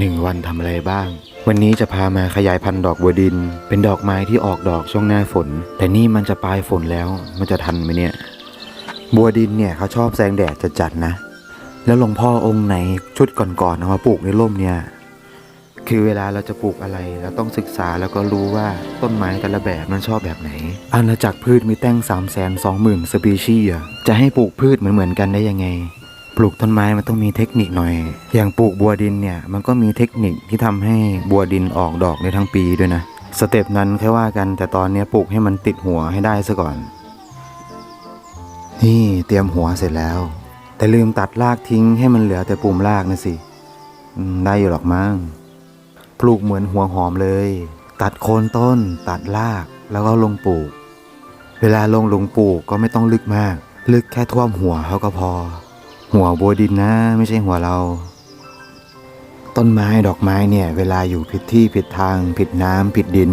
หนึ่งวันทำอะไรบ้าง วันนี้จะพามาขยายพันธุ์ดอกบัวดิน เป็นดอกไม้ที่ออกดอกช่วงหน้าฝน แต่นี่มันจะปลายฝนแล้วมันจะทันไหมเนี่ย บัวดินเนี่ยเขาชอบแสงแดดจัดๆนะ แล้วหลวงพ่อองค์ไหนชุดก่อนๆเอามาปลูกในร่มเนี่ยคือเวลาเราจะปลูกอะไรเราต้องศึกษาแล้วก็รู้ว่าต้นไม้แต่ละแบบมันชอบแบบไหน อาณาจักรพืชมีแต่ง3 2 0 0 0 0สปีชีส์อะจะให้ปลูกพืชเหมือนเหมือนๆกันได้ยังไง ลูกต้นไม้มันต้องมีเทคนิคหน่อย อย่างปลูกบัวดินเนี่ยมันก็มีเทคนิคที่ทำให้บัวดินออกดอกได้ทั้งปีด้วยนะสเต็ปนั้นแค่ว่ากันแต่ตอนนี้ปลูกให้มันติดหัวให้ได้ซะก่อน นี่เตรียมหัวเสร็จแล้ว แต่ลืมตัดรากทิ้งให้มันเหลือแต่ปุ่มรากนะสิได้อยู่หรอกมั้งปลูกเหมือนหัวหอมเลย ตัดโคนต้น ตัดรากแล้วก็ลงปลูก เวลาลงลงปลูกก็ไม่ต้องลึกมาก ลึกแค่ท่วมหัวเขาก็พอ หัวบัวดินนะไม่ใช่หัวเรา ต้นไม้ดอกไม้เนี่ย เวลาอยู่ผิดที่ผิดทาง ผิดน้ำผิดดิน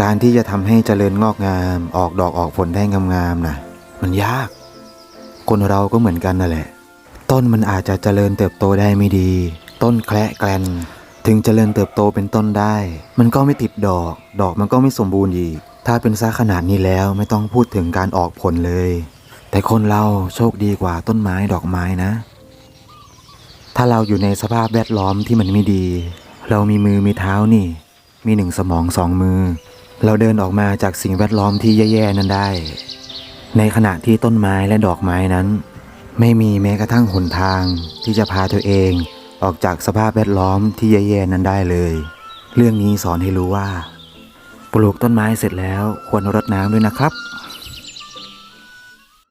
การที่จะทำให้เจริญงอกงาม ออกดอกออกผลได้งามๆนะมันยาก คนเราก็เหมือนกันนั่นแหละ ต้นมันอาจจะเจริญเติบโตได้ไม่ดี ต้นแคละแกลนถึงเจริญเติบโตเป็นต้นได้ มันก็ไม่ติดดอก ดอกมันก็ไม่สมบูรณ์อีก ถ้าเป็นซะขนาดนี้แล้วไม่ต้องพูดถึงการออกผลเลย แต่คนเราโชคดีกว่าต้นไม้ดอกไม้นะ ถ้าเราอยู่ในสภาพแวดล้อมที่มันไม่ดี เรามีมือมีเท้านี่ มีหนึ่งสมองสองมือ เราเดินออกมาจากสิ่งแวดล้อมที่แย่ๆนั้นได้ ในขณะที่ต้นไม้และดอกไม้นั้น ไม่มีแม้กระทั่งหนทางที่จะพาตัวเองออกจากสภาพแวดล้อมที่แย่ๆนั้นได้เลย เรื่องนี้สอนให้รู้ว่า ปลูกต้นไม้เสร็จแล้วควรรดน้ำด้วยนะครับ